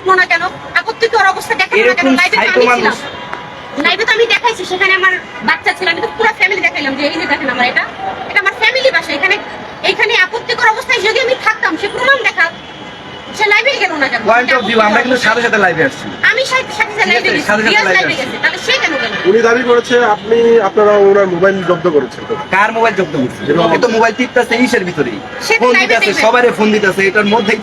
উঠল না কেন? অবস্থা দেখাল না কেন লাইভে তো আমি ছিলাম। লাইভে তো আমি দেখাইছি সেখানে আমার বাচ্চা ছিল আমি তো পুরো ফ্যামিলি দেখাইলাম যে এই যে দেখেন আমার এটা। এটা আমার ফ্যামিলি বাসা এখানে এখানে আপত্তিকর অবস্থায় যদি আমি থাকতাম সে প্রমাণ দেখা। সে লাইভে গেল না কেন? পয়েন্ট অফ ভিউ আমরা কিন্তু সাথে সাথে লাইভে আসছি। আমি সাথে সাথে লাইভে গেছি সাথে সাথে রিয়াজ live লাইভে আসছে। তাহলে সে কেন গেল? উনি দাবি করেছে আপনি আপনারা ওনার মোবাইল জব্দ করেছেন। কার মোবাইল জব্দ করছে? ও তো মোবাইল টিপতেছে ইসের ভিতরেই। সে ফোন দিতেছে। সবারে ফোন দিতেছে এটার মধ্যে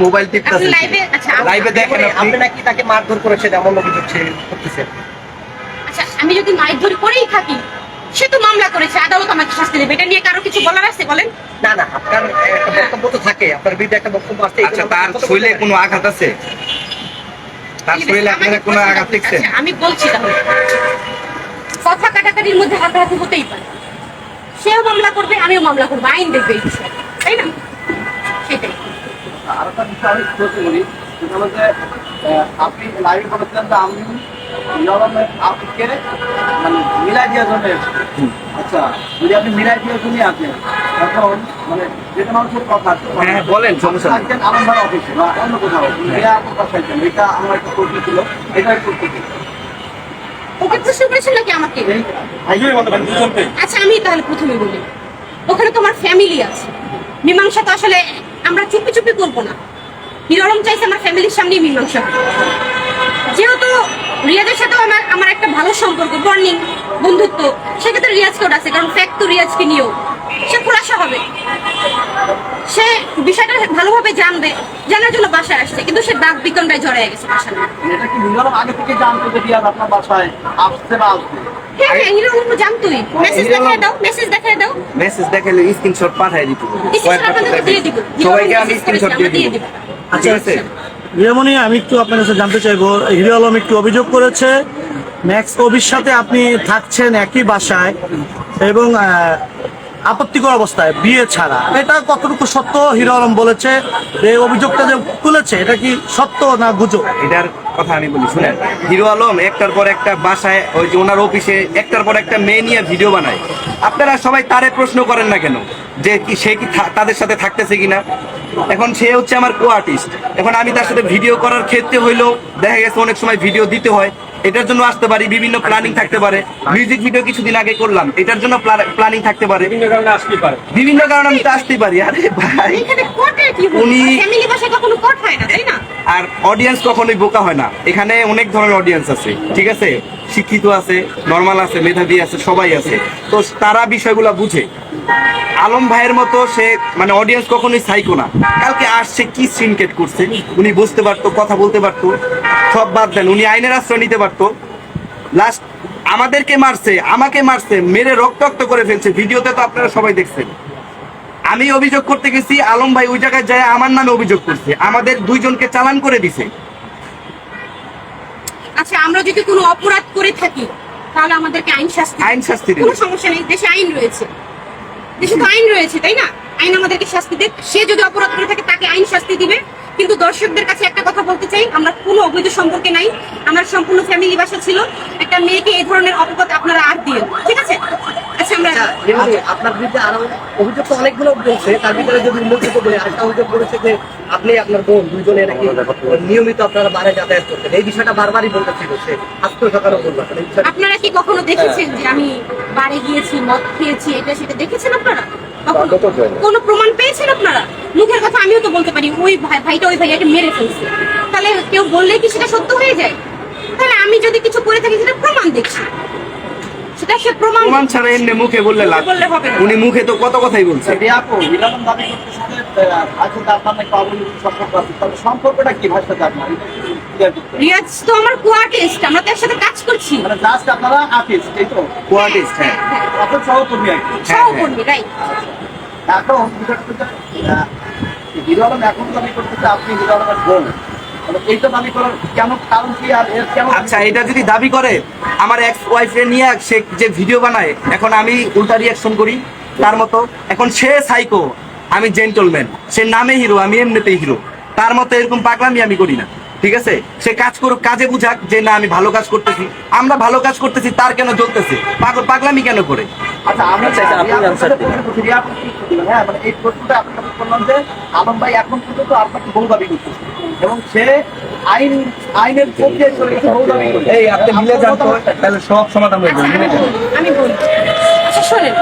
মোবাইল টিপতেছে live-এ- আচ্ছা, লাইভে দেখেন মানে আপনি। আপনি নাকি তাকে মারধর করেছেন এমন অভিযোগ সে করতেছে? আচ্ছা আমি যদি মাইক ধরে করেই থাকি সে তো মামলা করেছে আদালত আমাকে শাস্তি দেবে এটা নিয়ে কারও কিছু বলার আছে বলেন? না না আপনার একটা বক্তব্য তো থাকে আপনার বিরুদ্ধে একটা বক্তব্য আছে আচ্ছা তার শরীরে কোনো আঘাত আছে? তার আছে, শরীরে আপনারা কোনো আঘাত। দেখছেন? আচ্ছা, আমি বলছি তাহলে। কথা কাটাকাটির মধ্যে হাতাহাতি হতেই পারে। সেও মামলা করবে আমিও মামলা করব আইন দেখবে এই বিষয়ে। তাই না? সেটাই। আরেকটা বিষয় আমি বলতে বলি সেটা হলো যে আপনি লাইভে বলেছিলেন যে আমি নিয়মের আপকে মানে মিলাই দেওয়ার জন্য আচ্ছা যদি আপনি মিলাই দেওয়ার জন্য আছেন তখন মানে যেটা মানুষের কথা হ্যাঁ, হ্যাঁ, বলেন, সমস্যা থাকছেন আনন্দ অফিসে বা অন্য কোথাও যান, এটা আমার একটা প্রশ্ন ছিল এটা একটু ওকে প্রশ্ন নাকি আমাকে? আচ্ছা আমি তাহলে প্রথমে বলি ওখানে তো আমার ফ্যামিলি আছে। মীমাংসা তো আসলে আমরা চুপি চুপি করব না। হিরোরম চাইছে আমার ফ্যামিলির সামনেই মীমাংসা। যেহেতু রিয়াজের সাথেও আমার আমার একটা ভালো সম্পর্ক, বর্নিং, বন্ধুত্ব, সেক্ষেত্রে রিয়াজকেও আছে, কারণ ফ্যাক্ট তো রিয়াজকে নিয়েও। সে খোলাসা হবে। সে বিষয়টা ভালোভাবে জানবে, জানার জন্য বাসায় আসছে, কিন্তু সে বাঘ বিতণ্ডায় জড়ায় গেছে বাসায় আগে থেকে জানতো যে রিয়াজ আপনার বাসায় আসছে না আসবে। হ্যাঁ হ্যাঁ জানতোই মেসেজ দেখায় দাও মেসেজ দেখায় দাও। মেসেজ স্ক্রিনশট দিব। সবাইকে আমি মেসেজ স্ক্রিনশট দিয়ে দিব। আচ্ছা, আছে? আমি একটু আপনার কাছে জানতে চাইব হিরো আলম একটু অভিযোগ করেছে ম্যাক্স কবির সাথে আপনি থাকছেন একই বাসায় এবং আপত্তিকর অবস্থায় বিয়ে ছাড়া। এটা কতটুকু সত্য? হিরো আলম বলেছে এই অভিযোগটা যে তুলেছে, এটা কি সত্য না গুজব? এটার কথা আমি বলি, শুনেন। হিরো আলম একটার পর একটা বাসায়, ওই যে ওনার অফিসে একটার পর একটা মেয়ে নিয়ে ভিডিও বানায়। আপনারা সবাই তারে প্রশ্ন করেন না কেন? যে কি, সে কি তাদের সাথে থাকতেছে কিনা? এখন সে হচ্ছে আমার কো আর্টিস্ট এখন আমি তার সাথে ভিডিও করার ক্ষেত্রে হইলেও দেখা গেছে অনেক সময় ভিডিও দিতে হয়। এটার জন্য আসতে পারি বিভিন্ন প্ল্যানিং থাকতে পারে। মিউজিক ভিডিও কিছুদিন আগে করলাম এটার জন্য প্ল্যানিং থাকতে পারে। বিভিন্ন কারণে আসতেই পারে। বিভিন্ন কারণে আমি তো আসতেই পারি আরে ভাই। এখানে কি উনি- ফ্যামিলি বাসায় কখনো কোর্ট হয় না তাই না? আর অডিয়েন্স কখনোই বোকা হয় না। এখানে অনেক ধরনের অডিয়েন্স আছে ঠিক আছে? শিক্ষিত আছে নর্মাল আছে মেধাবী আছে সবাই আছে। তো তারা বিষয়গুলো বুঝে। আলম ভাইয়ের মতো সে মানে অডিয়েন্স কখনোই সাইকো না। কালকে আসছে কি সিনকেট করছে? উনি বুঝতে পারতো কথা বলতে পারতো সব বাদ দেন। উনি আইনের আশ্রয় নিতে পারতো। লাস্ট আমাদেরকে মারছে আমাকে মারছে মেরে রক্তাক্ত করে ফেলছে। ভিডিওতে তো আপনারা সবাই দেখছেন। আমি অভিযোগ করতে গেছি আলম ভাই ওই জায়গায় যায় আমার নামে অভিযোগ করছে। আমাদের দুইজনকে চালান করে দিছে। আচ্ছা আমরা যদি কোনো অপরাধ করে থাকি তাহলে আমাদেরকে আইন শাস্তি আইন শাস্তি। কোনো সমস্যা নেই দেশে আইন রয়েছে। দেশে আইন রয়েছে, তাই না? আইন আমাদেরকে শাস্তি দেবে সে যদি অপরাধ করে থাকে, তাকে আইন শাস্তি দিবে। কিন্তু দর্শকদের কাছে একটা কথা বলতে চাই, আমরা কোনো অবৈধ সম্পর্কে নাই। আমার সম্পূর্ণ ফ্যামিলি বাসা ছিল। একটা মেয়েকে এই ধরনের অপবাদ আপনারা আর দিয়ে ঠিক আছে? আচ্ছা আমরা আচ্ছা, আপনার বিরুদ্ধে আরও অভিযোগ তো অনেকগুলো বলছে তার ভিতরে যদি উল্লেখযোগ্য বলে আরেকটা অভিযোগ করেছে যে আপনি আপনার বোন দুজনে নাকি নিয়মিত আপনারা বারে যাতায়াত করতেন। এই বিষয়টা বারবারই বলতেছিল সে। আজকে সকালে বলল। আপনারা কি কখনো দেখেছেন যে আমি বাড়ি গিয়েছি মদ খেয়েছি এটা সেটা দেখেছেন আপনারা? কোনো প্রমাণ পেয়েছেন আপনারা? মুখের কথা আমিও তো বলতে পারি ওই ভাই ভাইটা ওই ভাইয়াকে মেরে ফেলছে। তাহলে কেউ বললে কি সেটা সত্য হয়ে যায়? তাহলে আমি যদি কিছু করে থাকি সেটা প্রমাণ দেখছি। সেটা সে প্রমাণ প্রমাণ ছাড়া এমনি মুখে বললে লাভ বললে হবে উনি মুখে তো কত কথাই বলছে রিয়াপু মিলান দাবি করতেছে যে আছে তার নামে একটা সম্পর্ক আছে। তাহলে সম্পর্কটা কি ভাষা আপনার? এটা একটু clear করতে হবে। রিয়াজ তো আমার কো আমরা তার সাথে কাজ করছি। মানে জাস্ট আপনারা আর্টিস্ট তো? কোয়ার্টিস্ট হ্যাঁ। আপনার সহকর্মী আর কি? সহকর্মী রাইট এখন বিষয়টা হচ্ছে, আহ, হিরো আলম এখন দাবি করতেছে আপনি হিরো আলমের বোন। এইটা দাবি করার কেন কারণ কি আর এর কেন আচ্ছা এটা যদি দাবি করে আমার এক্স ওয়াইফে নিয়ে সে যে ভিডিও বানায় এখন আমি উল্টা রিয়াকশন করি তার মতো। এখন সে সাইকো আমি জেন্টলম্যান সে নামে হিরো আমি এমনিতেই হিরো তার মতো এরকম পাগলামি আমি করি না ঠিক আছে? সে কাজ করুক কাজে বুঝাক যে না আমি ভালো কাজ করতেছি। আমরা ভালো কাজ করতেছি তার কেন জ্বলতেছে? পাগল পাগলামি কেন করে? আচ্ছা আমরা আচ্ছা, চাই আপনি answer দিন। হ্যাঁ মানে এই প্রশ্নটা আপনাকে করলাম যে আলম ভাই এখন পর্যন্ত আপনাকে বহু দাবি করতেছে। এবং সে আইন আইনের পক্ষে চলে গেছে এই আপনি মিলে যান তো তাহলে সব সমাধান হয়ে যাবে আমি বলি। আচ্ছা শোনেন।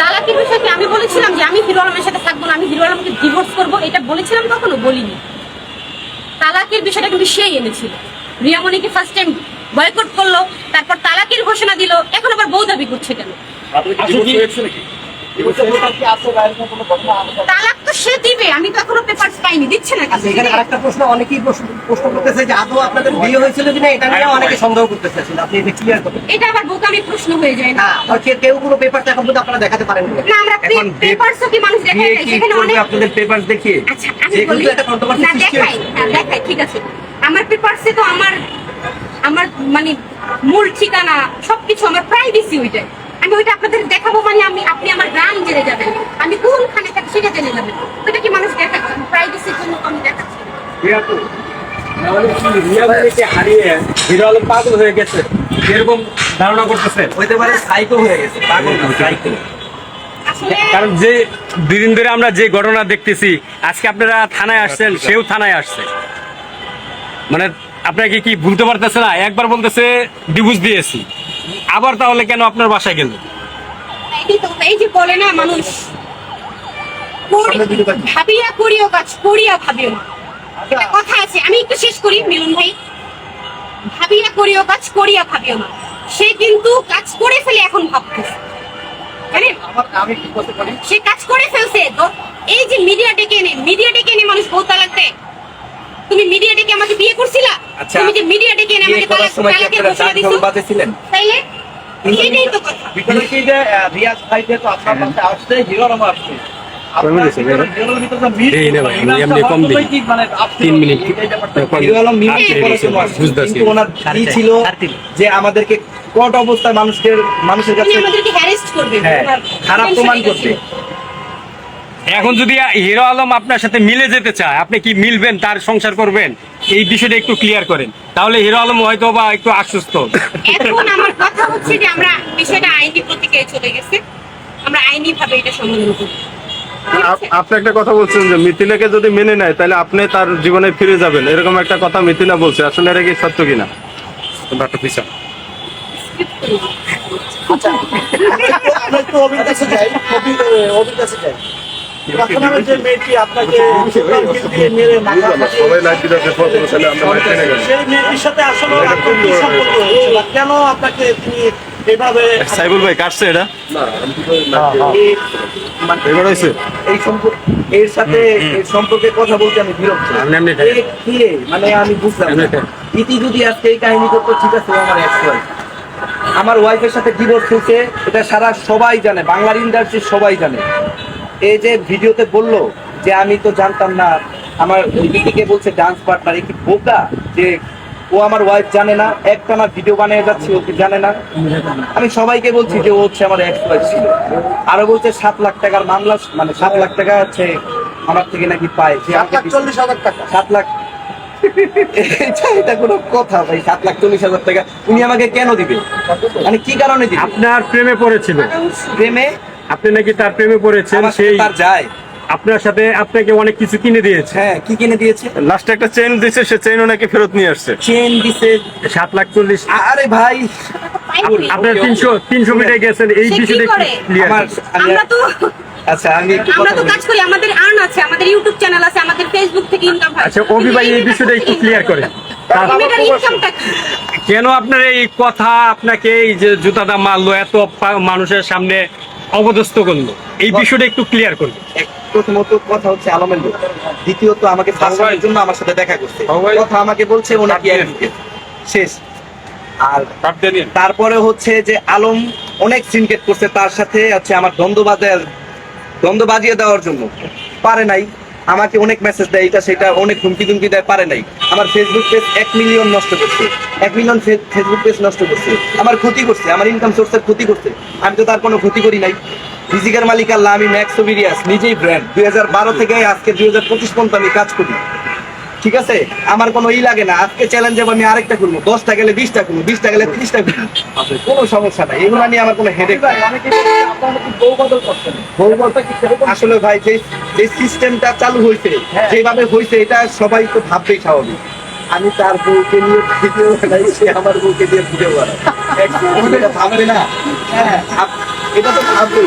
তালাকের বিষয়টি আমি বলেছিলাম যে আমি হিরো আলমের সাথে থাকব না আমি হিরো আলমকে ডিভোর্স করব? এটা বলেছিলাম কখনো? বলিনি। তালাকের বিষয়টা কিন্তু সেই এনেছিল। রিয়ামণিকে ফার্স্ট টাইম বয়কট করল তারপর তালাকের ঘোষণা দিল এখন আবার বউ দাবি করছে কেন? তালাক তো সে দিবে আমি তো এখনও পেপারস পাইনি দিচ্ছে না আচ্ছা এখানে আরেকটা প্রশ্ন অনেকেই প্রশ্ন প্রশ্ন করতেছে যে আদৌ আপনাদের বিয়ে হয়েছিল কিনা এটা নিয়ে অনেকে সন্দেহ করতেছে আপনি এটা ক্লিয়ার করবেন এটা আবার বোকামি প্রশ্ন হয়ে যায় না? না আর কেউ কোনো পেপারটা এখন পর্যন্ত আপনারা দেখাতে পারেন না না আমরা এখন কি মানুষ দেখায় অনেক আপনাদের পেপার দেখিয়ে? আচ্ছা আমি বলি দেখাই হ্যাঁ দেখাই ঠিক আছে। আমার পেপারসে তো আমার আমার মানে মূল ঠিকানা সবকিছু আমার প্রাইভেসি ওইটাই। আমি ওইটা আপনাদের দেখাবো মানে আমি আপনি আমার গ্রাম জেনে যাবেন। আমি কোনখানে থাকি সেটা জেনে যাবেন। ওইটা কি মানুষ দেখাচ্ছে? প্রাইভেসির জন্য আমি দেখাচ্ছি। হারিয়ে হিরো পাগল হয়ে গেছে? এরকম ধারণা করতেছে? হইতে পারে সাইকো হয়ে গেছে পাগল সাইকো কারণ যে দুদিন ধরে আমরা যে ঘটনা দেখতেছি আজকে আপনারা থানায় আসছেন সেও থানায় আসছে। মানে আপনাকে কি ভুলতে পারতেছে না? একবার বলতেছে ডিভোর্স দিয়েছি। আবার তাহলে কেন আপনার বাসায় গেল এই যে বলে না মানুষ ভাবিয়া করিও কাজ করিয়া ভাবিও না। কথা আছে আমি একটু শেষ করি মিলন ভাই। ভাবিয়া করিও কাজ করিয়া ভাবিও না। সে কিন্তু কাজ করে ফেলে এখন ভাবতেছে সে কাজ ফেলছে। এই যে মিডিয়া ডেকে এনে মিডিয়া ডেকে এনে মানুষ বউ তালাক দেয় তুমি মিডিয়া ডেকে আমাকে বিয়ে করছিলা? আচ্ছা। তুমি যে মিডিয়া ডেকে এনে বিয়ে আমাকে করার তালাক সময় কি তালাকের ঘোষণা দিছো? তাইলে? এটাই তো কথা। বিকেলে কি যে রিয়াজ ভাই যেহেতু আপনার পাশে আসছে হিরো রমা আসছে। আপনার ভিতরে- হিরোর ভিতরে তো মিল এই নে ভাই, আমি এমনি কম দিই। কি মানে হ্যাঁ, ছিল যে আমাদেরকে কট অবস্থায় মানুষের মানুষের কাছে হ্যাঁ, খারাপ প্রমাণ করতে এখন যদি হিরো আলম আপনার সাথে মিলে যেতে চায় আপনি কি মিলবেন তার সংসার করবেন? এই বিষয়টা একটু ক্লিয়ার করেন। তাহলে হিরো আলম হয়তো বা একটু আশ্বস্ত। এখন আমার কথা হচ্ছে যে আমরা বিষয়টা আইনি প্রতিক্রিয়ায় চলে গেছে। আমরা আইনি ভাবে এটা সমাধান করব। আপনি একটা কথা বলছেন যে মিথিলাকে যদি মেনে নেয় তাহলে আপনি তার জীবনে ফিরে যাবেন। এরকম একটা কথা মিথিলা বলছে। আসলে এটা কি সত্য কিনা? আমরা একটু অভির কাছে যাই। কাছে যাই। কিনে আপনাকে তিনি এভাবে সাইবুল ভাই কাটছে এটা? এবার হয়েছে? এই সম্পর্ক এর সাথে এর সম্পর্কে কথা বলতে আমি বিরক্ত। আপনি কি? রে? মানে আমি বুঝলাম। ইতি যদি আজকে এই কাহিনী করতো ঠিক আছে আমার এক্স ওয়াইফ আমার ওয়াইফের সাথে ডিভোর্স হয়েছে এটা সারা সবাই জানে বাংলার ইন্ডাস্ট্রি সবাই জানে। এই যে ভিডিওতে বলল যে আমি তো জানতাম না আমার ওই দিদিকে বলছে ডান্স পার্টনার কি বোকা যে ও আমার ওয়াইফ জানে না একটানা ভিডিও বানিয়ে যাচ্ছে ওকে জানে না। আমি সবাইকে বলছি যে ও হচ্ছে আমার এক্স ওয়াইফ ছিল। আরও বলছে সাত লাখ টাকার মামলা মানে সাত লাখ টাকা হচ্ছে আমার থেকে নাকি পায়। যে সাত লাখ চল্লিশ হাজার টাকা। সাত লাখ। এটা এটা কোনো কথা ভাই সাত লাখ চল্লিশ হাজার টাকা। উনি আমাকে কেন দিবে? মানে কি কারণে দিবে? আপনার প্রেমে পড়েছিল। প্রেমে আপনি নাকি তার প্রেমে পড়েছেন সেই তার যায়। আপনার সাথে আপনাকে অনেক কিছু কিনে দিয়েছে। হ্যাঁ কি কিনে দিয়েছে? লাস্টে একটা চেন দিয়েছে সে চেন ওনাকে ফেরত নিয়ে আসছে। চেন দিছে। সাত লাখ চল্লিশ আরে ভাই। আপনার তিনশো তিনশো মিটার গেছেন এই বিষয়টা আমার আমরা তো আচ্ছা আমি আমরা তো কাজ করি আমাদের আর্ন আছে আমাদের ইউটিউব চ্যানেল আছে আমাদের ফেসবুক থেকে ইনকাম হয়। আচ্ছা অভি ভাই এই বিষয়টা একটু ক্লিয়ার করেন কেন আপনার এই কথা আপনাকে এই যে জুতাটা মারলো এত মানুষের সামনে অবদস্ত করল। এই বিষয়টা একটু ক্লিয়ার করবে। প্রথমত কথা হচ্ছে আলমের লোক। দ্বিতীয়ত আমাকে ফাঁসানোর জন্য আমার সাথে দেখা করছে। কথা আমাকে বলছে ও নাকি advocate। শেষ। আর তারপরে হচ্ছে যে আলম অনেক সিনকেট করছে তার সাথে হচ্ছে আমার দ্বন্দ্ব বাজার দ্বন্দ্ব বাজিয়ে দেওয়ার জন্য। পারে নাই। আমাকে অনেক মেসেজ দেয়, এটা সেটা অনেক হুমকি ধুমকি দেয়, পারে নাই। আমার ফেসবুক পেজ এক মিলিয়ন নষ্ট করছে। এক মিলিয়ন ফেসবুক পেজ নষ্ট করছে। আমার ক্ষতি করছে, আমার ইনকাম সোর্সের ক্ষতি করছে। আমি তো তার কোনো ক্ষতি করি নাই। ফিজিকের মালিক আল্লাহ, আমি ম্যাক্স নিজেই ব্র্যান্ড দুই হাজার বারো থেকে আজকে দুই হাজার পঁচিশ পর্যন্ত আমি কাজ করি। ঠিক আছে? আমার কোনো ই লাগে না। আজকে চ্যালেঞ্জ যাব আমি আরেকটা করব। দশটা গেলে বিশটা করব বিশটা গেলে তিরিশটা করব। কোনো সমস্যা নাই। এগুলো নিয়ে আমার কোনো হেডেক আসলে ভাই যে যে সিস্টেমটা চালু হয়েছে হ্যাঁ। যেভাবে হয়েছে এটা সবাই তো ভাববেই স্বাভাবিক। আমি তার বউকে নিয়ে ভিডিও বানাই সে আমার বউকে নিয়ে ভিডিও বানাই এটা ভাববে না? হ্যাঁ। এটা তো ভাববেই।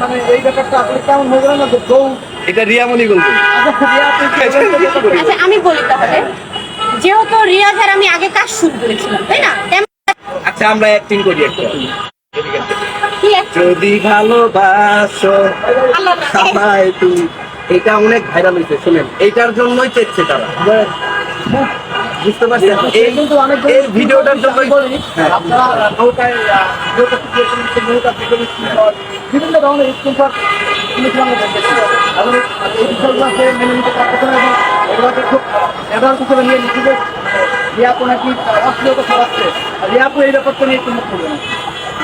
মানে এই ব্যাপারটা আপনি কেমন হয়ে গেল না? বউ এটা রিয়ামণি বলতো আচ্ছা রিয়া আপনি কি আচ্ছা আমি বলি তাহলে। যেহেতু রিয়াজের আমি আগে কাজ শুরু করেছিলাম তাই না? আচ্ছা আমরা অ্যাক্টিং করি একটা। যদি ভালোবাসো আল্লাহ আমায় তুমি। এটা অনেক ভাইরাল হয়েছে শুনেন। এটার জন্যই চেয়েছে তারা। বুঝতে পারছেন? এই কিন্তু অনেক এই ভিডিওটার জন্যই বলি আপনারা নৌকায় বিভিন্ন ধরনের স্কুল পাওয়া শুনেছিলাম এবং এই বিষয়গুলোকে মেনে নিতে পারতেছে না খুব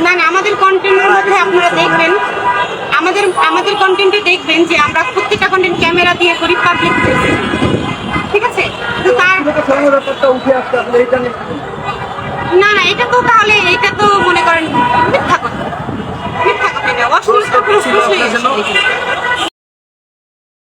না না আমাদের কন্টেন্টের মধ্যে আপনারা দেখবেন, আমাদের আমাদের কন্টেন্টে দেখবেন যে আমরা প্রত্যেকটা কন্টেন্ট ক্যামেরা দিয়ে করি পাবলিক ঠিক আছে? তো তার ব্যাপারটা উঠে আসছে আসলে নিয়ে না না, এটা তো তাহলে, এটা তো মনে করেন অশ্লীল